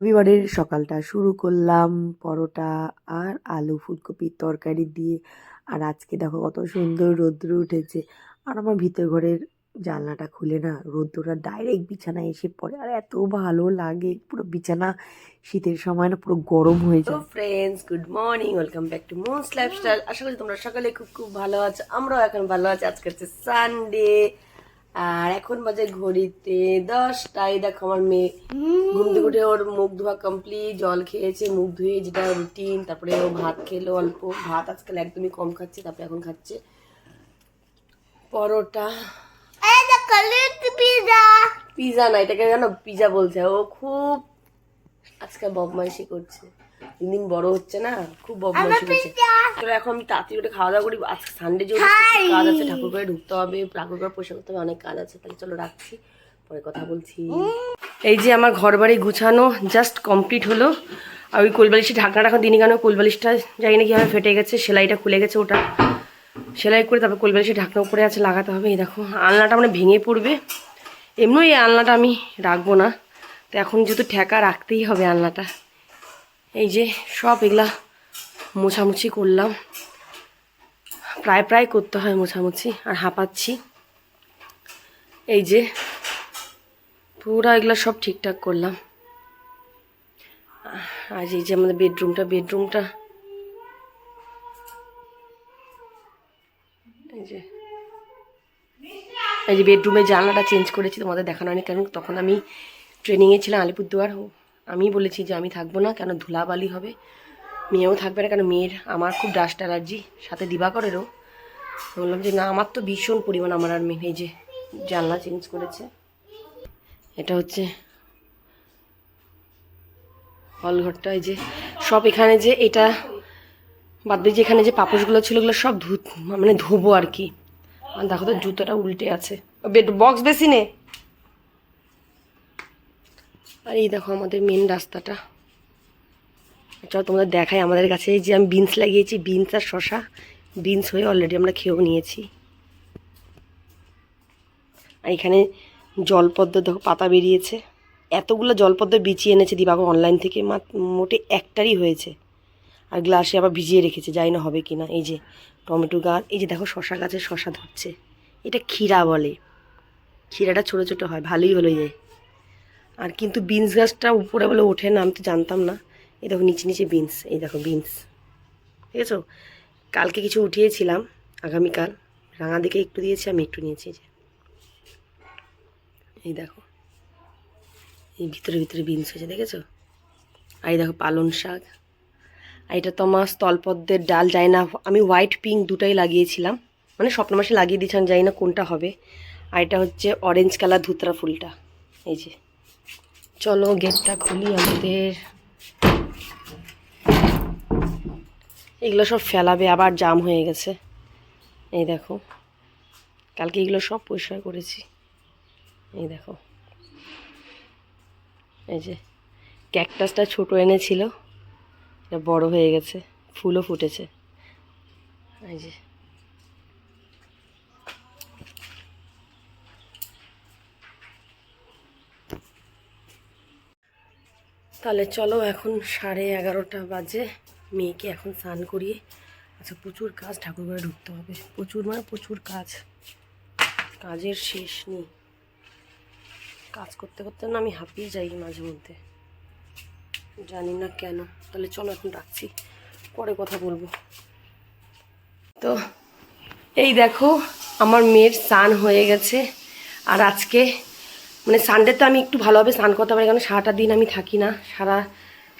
রবিবারের সকালটা শুরু করলাম পরোটা আর আলু ফুলকপির তরকারি দিয়ে। আর আজকে দেখো কত সুন্দর রৌদ্র উঠেছে। আর আমার ভিতর ঘরের জানলাটা খুলে না রৌদ্রটা ডাইরেক্ট বিছানায় এসে পড়ে। আর এত ভালো লাগে পুরো বিছানা শীতের সময় না পুরো গরম হয়ে যায়। Friends good morning welcome back to most lifestyle আশা করি তোমরা সকালে খুব খুব ভালো আছো আমরাও এখন ভালো আছি। আজকে হচ্ছে সানডে আর এখন বাজে ঘড়িতে দশটাই দেখো আমার মেয়ে ঘুম থেকে উঠে ওর মুখ ধোয়া কমপ্লিট জল খেয়েছে মুখ ধুয়ে যেটা রুটিন তারপরে ও ভাত খেলো অল্প। ভাত আজকাল একদমই কম খাচ্ছে তারপরে এখন খাচ্ছে। পরোটা। পিজা না এটাকে জানো পিজা বলছে। ও খুব আজকাল বদমাইশি করছে। দিন দিন বড় হচ্ছে না খুব বদমাইশি করছে তো এখন তাড়াতাড়ি উঠে খাওয়া দাওয়া করি আজকে সানডে যে কাজ আছে ঠাকুর করে ঢুকতে হবে ঠাকুর করে পয়সা করতে হবে অনেক কাজ আছে তাহলে চলো রাখছি পরে কথা বলছি। এই যে আমার ঘর বাড়ি গুছানো জাস্ট কমপ্লিট হলো আর ওই কোলবালিশে ঢাকনাটা এখন দিনই কেন কোলবালিশটা জানি না কীভাবে ফেটে গেছে সেলাইটা খুলে গেছে ওটা। সেলাই করে তারপর কোলবালিশে ঢাকনা উপরে আছে লাগাতে হবে এই দেখো আলনাটা মানে ভেঙে পড়বে। এমনিও এই আলনাটা আমি রাখব না তো এখন যেহেতু ঠেকা রাখতেই হবে আলনাটা। এই যে সব এগুলা মোছামুছি করলাম। প্রায় প্রায় করতে হয় মোছামুছি, আর হাঁপাচ্ছি। এই যে পুরো এগুলো সব ঠিকঠাক করলাম। আর এই যে আমাদের বেডরুমটা বেডরুমটা। এই যে এই যে বেডরুমের জানলাটা চেঞ্জ করেছি, তোমাদের দেখানো হয়নি, কারণ তখন আমি ট্রেনিংয়ে ছিলাম আলিপুরদুয়ার। আমি বলেছি যে আমি থাকব না, কেন ধুলাবালি হবে? মেয়েও থাকবে না, কেন মেয়ের, আমার খুব ডাস্ট অ্যালার্জি সাথে দিবাকরেরও। বললাম যে না, আমার তো ভীষণ পরিমাণ আমার আর মেয়ে, এই যে জানলা চেঞ্জ করেছে। এটা হচ্ছে হলঘরটা, এই যে সব এখানে যে এটা, বাদ দিয়ে যে এখানে যে পাপোশগুলো ছিল ওগুলো সব ধু মানে ধোবো আর কি। দেখো তো, জুতোটা উল্টে আছে। বক্স বেশি নে। আর এই দেখো আমাদের মেন রাস্তাটা। চলো তোমাদের দেখাই আমাদের কাছে যে আমি বিনস লাগিয়েছি বিনস আর শশা বিনস হয়ে অলরেডি আমরা খেয়েও নিয়েছি। আর এখানে জলপদ্ম, দেখো পাতা বেরিয়েছে। এতগুলো জলপদ্ম বিছিয়ে এনেছে দিবাগো অনলাইন থেকে মোটে একটারই হয়েছে। আর গ্লাসে আবার ভিজিয়ে রেখেছে যাই না হবে কি না এই যে টমেটো গাছ, এই যে দেখো শশা গাছে শশা ধরছে। এটা ক্ষীরা বলে। ক্ষীরাটা ছোটো ছোটো হয়, ভালোই হলো যায় আর কিন্তু বিনস গাছটা উপরে বলে ওঠে না, আমি তো জানতাম না। এই দেখো নিচে নিচে বিনস এই দেখো বিনস ঠিক আছে? কালকে কিছু উঠিয়েছিলাম, আগামীকাল। রাঙা দিকে একটু দিয়েছি, আমি একটু নিয়েছি যে। এই দেখো। এই ভিতরে ভিতরে বিনস হয়েছে, দেখেছ? আর এই দেখো পালন শাক। আর এটা তো আমার স্থলপদ্মের ডাল যায় না, আমি হোয়াইট পিঙ্ক দুটাই লাগিয়েছিলাম। মানে স্বপ্ন মাসে লাগিয়ে দিয়েছিলাম জানি না কোনটা হবে। আর এটা হচ্ছে অরেঞ্জ কালার ধুতরা ফুলটা। এই যে। চলো গেটটা খুলি আমাদের। এগুলো সব ফেলাবে, আবার জাম হয়ে গেছে। এই দেখো, কালকে এগুলো সব পরিষ্কার করেছি। এই দেখো, এই যে ক্যাকটাসটা ছোট এনেছিল, এটা বড় হয়ে গেছে, ফুলও ফুটেছে। এই যে তাহলে চলো এখন সাড়ে এগারোটা বাজে। মেয়েকে এখন স্নান করিয়ে আচ্ছা প্রচুর কাজ ঠাকুর ঘরে ঢুকতে হবে। প্রচুর মানে প্রচুর কাজ। কাজের শেষ নেই। কাজ করতে করতে না আমি হাঁপিয়ে যাই মাঝে মধ্যে। জানি না কেন। তাহলে চলো এখন রাখছি। পরে কথা বলব। তো এই দেখো, আমার মেয়ের স্নান হয়ে গেছে। আর আজকে মানে সানডেতে আমি একটু ভালোভাবে স্নান করতে পারি, কারণ সারাটা দিন আমি থাকি না। সারা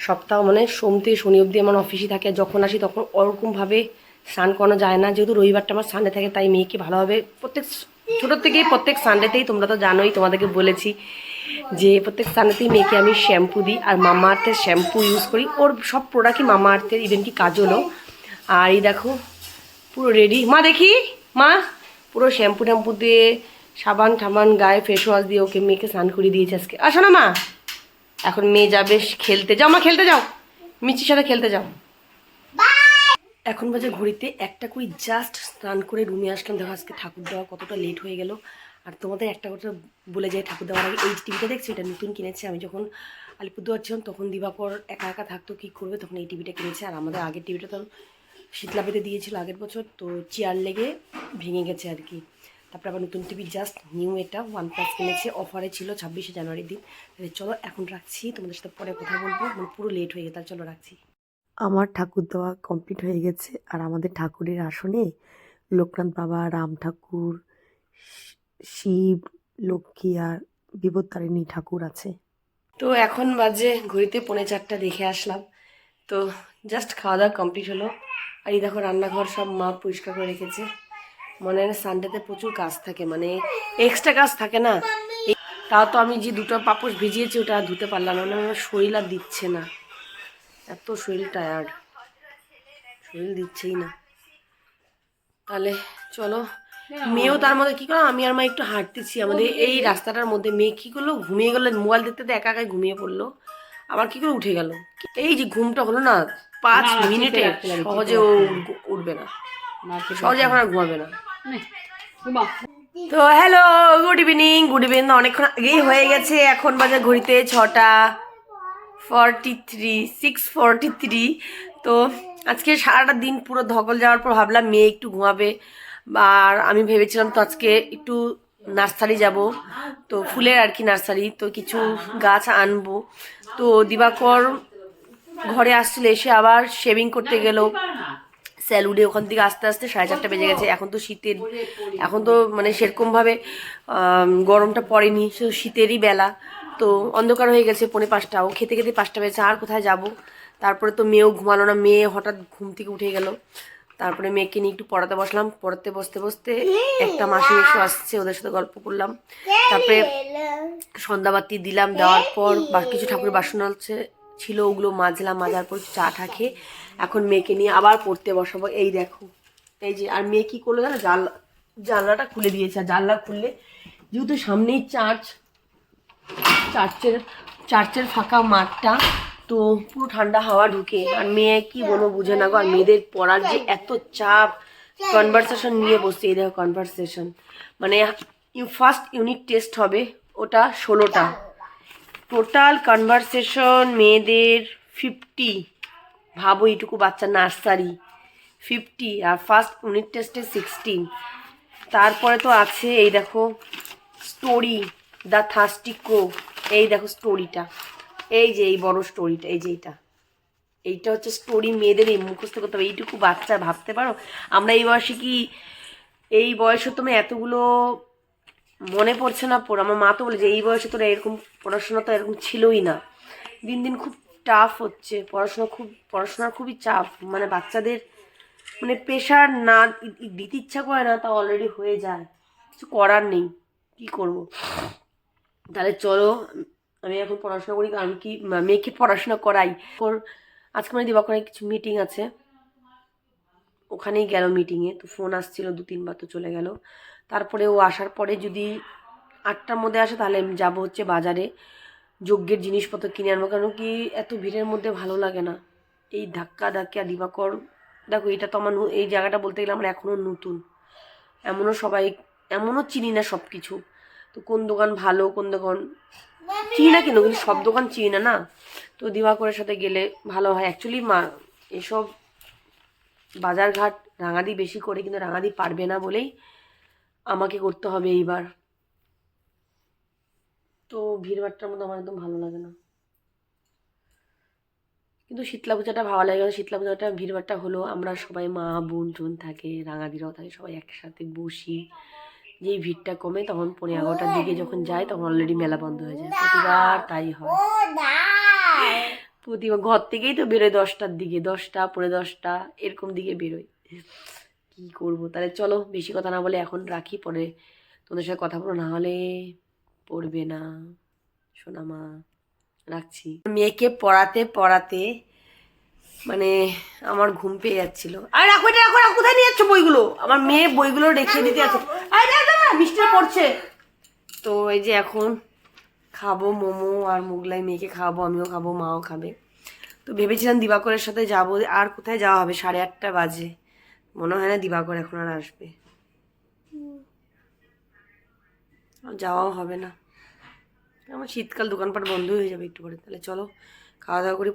সপ্তাহ মানে সোম থেকে শনি অবধি আমার অফিসে থাকে। যখন আসি তখন ওরকমভাবে স্নান করানো যায় না। যেহেতু রবিবারটা আমার সানডে থাকে, তাই মেয়েকে ভালোভাবে প্রত্যেক ছোটোর থেকেই প্রত্যেক সানডেতেই তোমরা তো জানোই, তোমাদেরকে বলেছি যে প্রত্যেক সানডেতেই মেয়েকে আমি শ্যাম্পু দিই। আর মামা আর্থের শ্যাম্পু ইউজ করি। ওর সব প্রোডাক্টই মামা আর্থের ইভেন কি কাজলও আর এই দেখো, পুরো রেডি মা দেখি, মা, পুরো শ্যাম্পু ট্যাম্পু দিয়ে সাবান টাবান গায়ে ফেস ওয়াশ দিয়ে ওকে মেয়েকে স্নান করিয়ে দিয়েছে আজকে। আসো না মা। এখন মেয়ে যাবে খেলতে। যাও মা, খেলতে যাও। মিচির সাথে খেলতে যাও। এখন বাজে ঘড়িতে একটা কুড়ি জাস্ট স্নান করে রুমে আসলাম। দেখো আজকে ঠাকুর দেওয়া কতটা লেট হয়ে গেল। আর তোমাদের একটা কথা বলে যাই, ঠাকুর দেওয়ার আগে। এই টিভিটা দেখছি, এটা নতুন কিনেছে আমি। যখন আলিপুরদুয়ার ছিলাম, তখন দিবাকর একা একা থাকতো, কী করবে? তখন এই টিভিটা কিনেছে। আর আমাদের আগের টিভিটা তো শীতলা পেতে দিয়েছিল আগের বছর। তো চেয়ার লেগে ভেঙে গেছে আর কি। তারপরে আবার নতুন টিভি জাস্ট নিউ এটা ওয়ান প্লাস কিনেছে অফারে ছিল ছাব্বিশে জানুয়ারির দিন। তাহলে চলো এখন রাখছি তোমাদের সাথে পরে কথা বলব। মানে পুরো লেট হয়ে গেছে চলো রাখছি। আমার ঠাকুর দেওয়া কমপ্লিট হয়ে গেছে আর আমাদের ঠাকুরের আসনে লোকনাথ বাবা রাম ঠাকুর শিব লক্ষ্মী আর বিপত্তারিণী ঠাকুর আছে। তো এখন বাজে ঘড়িতে পৌনে চারটা দেখে আসলাম। তো জাস্ট খাওয়া দাওয়া কমপ্লিট হলো। আর এই দেখো রান্নাঘর সব মা পরিষ্কার করে রেখেছে। মনে হয় সানডেতে প্রচুর কাজ থাকে মানে এক্সট্রা কাজ থাকে না? তাও তো আমি যে দুটো পাপোশ ভিজিয়েছি ওটা ধুতে পারলাম না মানে আমার শরীর আর দিচ্ছে না। এত শরীর টায়ার্ড শরীর দিচ্ছেই না। তাহলে চলো মেয়েও তার মধ্যে কি করো আমি আর মা একটু হাঁটতেছি। আমাদের এই রাস্তাটার মধ্যে মেয়ে কি করল ঘুমিয়ে গেলো মোবাইল দেখতে দেখতে একা একাই ঘুমিয়ে পড়ল। আবার কি করে উঠে গেল? এই যে ঘুমটা হলো না পাঁচ মিনিটে সহজে ও উঠবে না। সহজে এখন আর ঘুমাবে না। তো hello good evening good evening অনেকক্ষণ আগেই হয়ে গেছে, এখন বাজে ঘড়িতে ছটা forty three six forty three তো আজকে সারাটা দিন পুরো ধকল যাওয়ার পর ভাবলাম মেয়ে একটু ঘুমাবে। আর আমি ভেবেছিলাম তো আজকে একটু নার্সারি যাব। তো ফুলের আর কি নার্সারি, তো কিছু গাছ আনব। তো দিবাকর ঘরে আসছিল, এসে আবার শেভিং করতে গেল। স্যালুডে ওখান থেকে আস্তে আস্তে সাড়ে চারটা বেজে গেছে। এখন তো শীতের, এখন তো মানে সেরকমভাবে গরমটা পড়েনি শুধু শীতেরই বেলা। তো অন্ধকার হয়ে গেছে পৌনে পাঁচটা। ও খেতে খেতে পাঁচটা বেজেছে, আর কোথায় যাব? তারপরে তো মেয়েও ঘুমালো না, মেয়ে হঠাৎ ঘুম থেকে উঠে গেল। তারপরে মেয়েকে নিয়ে একটু পড়াতে বসলাম। পড়াতে বসতে বসতে একটা মাসি এসে আসছে, ওদের সাথে গল্প করলাম। তারপরে সন্ধ্যাবাতি দিলাম দেওয়ার পর, বা কিছু ঠাকুরের বাসন আছে। ছিল, ওগুলো মাজলাম মাজার পর চা টা খেয়ে এখন মেয়েকে নিয়ে আবার পড়তে বসাবো। এই দেখো, এই যে, আর মেয়ে কি করল জানো? জানলা জানলাটা খুলে দিয়েছে। আর জানলা খুললে যেহেতু সামনেই চার্চ, চার্চের চার্চের ফাঁকা মাঠটা, তো পুরো ঠান্ডা হাওয়া ঢুকে। আর মেয়ে কি বলব বুঝে না গো, আর মেয়েদের পড়ার যে এত চাপ কনভারসেশন নিয়ে বসছে। এই দেখো কনভারসেশন মানে ফার্স্ট ইউনিট টেস্ট হবে ওটা ষোলোটা। টোটাল কনভারসেশন মেয়েদের ফিফটি ভাবো এইটুকু বাচ্চা নার্সারি ফিফটি আর ফার্স্ট ইউনিট টেস্টে সিক্সটিন তারপরে তো আছে, এই দেখো স্টোরি দ্য থার্স্টি ক্রো এই দেখো স্টোরিটা এই যে, এই বড় স্টোরিটা এই যে এইটা। এইটা হচ্ছে স্টোরি মেয়েদের, এই মুখস্থ করতে হবে। এইটুকু বাচ্চা ভাবতে পারো? আমরা এই বয়সে কি, এই বয়সে তুমি এতগুলো মনে পড়ছে না পড়। আমার মা তো বলে যে, এই বয়সে তোরা এরকম পড়াশোনা তো এরকম ছিলই না। দিন দিন খুব টাফ হচ্ছে। পড়াশোনা খুব, পড়াশোনার খুবই চাপ। মানে বাচ্চাদের মানে প্রেশার না, দিতে ইচ্ছা করে না, তা অলরেডি হয়ে যায়। কিছু করার নেই। কি করব? তাহলে চলো, আমি এখন পড়াশোনা করি, কারণ কি, মেয়েকে পড়াশোনা করাই। ওর আজকে মানে দিবাকরের কিছু মিটিং আছে। ওখানেই গেল মিটিংয়ে তো ফোন আসছিল দু তিনবার তো চলে গেল। তারপরে ও আসার পরে যদি আটটার মধ্যে আসে, তাহলে আমি যাব হচ্ছে বাজারে। যজ্ঞের জিনিসপত্র কিনে আনব, কেন কি এত ভিড়ের মধ্যে ভালো লাগে না। এই ধাক্কা ধাক্কা, দিবাকর। দেখো, এটা তো আমার এই জায়গাটা বলতে গেলে আমার এখনও নতুন। এমনও সবাই, এমনও চিনি না সব কিছু তো কোন দোকান ভালো, কোন দোকান চিনি না কেন, কিন্তু সব দোকান চিনি না না? তো দিবাকরের সাথে গেলে ভালো হয়। অ্যাকচুয়ালি মা, এসব বাজারঘাট রাঙাদি বেশি করে, কিন্তু রাঙাদি পারবে না বলেই আমাকে করতে হবে এইবার। তো ভিড়ভাট্টার মধ্যে আমার একদম ভালো লাগে না। কিন্তু শীতলা পূজাটা ভালো লাগে শীতলা পূজাটা ভিড়ভাট্টা হলো আমরা সবাই মা, বোন টোন থাকে, রাঙাদিরাও থাকে, সবাই একসাথে বসি। যেই ভিড়টা কমে তখন পনেরো এগারোটার দিকে যখন যায় তখন অলরেডি মেলা বন্ধ হয়ে যায়। প্রতিবার তাই হয়। প্রতিবার ঘর থেকেই তো বেরোয় দশটার দিকে, দশটা পনেরো দশটা, এরকম দিকে বেরোয় কি করব? তাহলে চলো বেশি কথা না বলে এখন রাখি, পরে তোমাদের সাথে কথা বলো না হলে পড়বে না। শোনা মা, রাখছি। মেয়েকে পড়াতে পড়াতে মানে আমার ঘুম পেয়ে যাচ্ছিল। আর রাখো এটা, রাখো কোথায় নিয়ে যাচ্ছ বইগুলো? আমার মেয়ে বইগুলো রেখে দিতে আছে। মিষ্টিটা পড়ছে। তো এই যে এখন খাব মোমো আর মোগলাই মেয়েকে খাওয়াবো, আমিও খাব, মাও খাবে। তো ভেবেছিলাম দিবাকরের সাথে যাব, আর কোথায় যাওয়া হবে? সাড়ে আটটা বাজে। মনে হয় না দিবাকর এখন আর আসবে। যাওয়াও হবে না। আমার শীতকাল দোকানপাট বন্ধ হয়ে যাবে একটু পরে। তাহলে চলো, খাওয়া দাওয়া করে।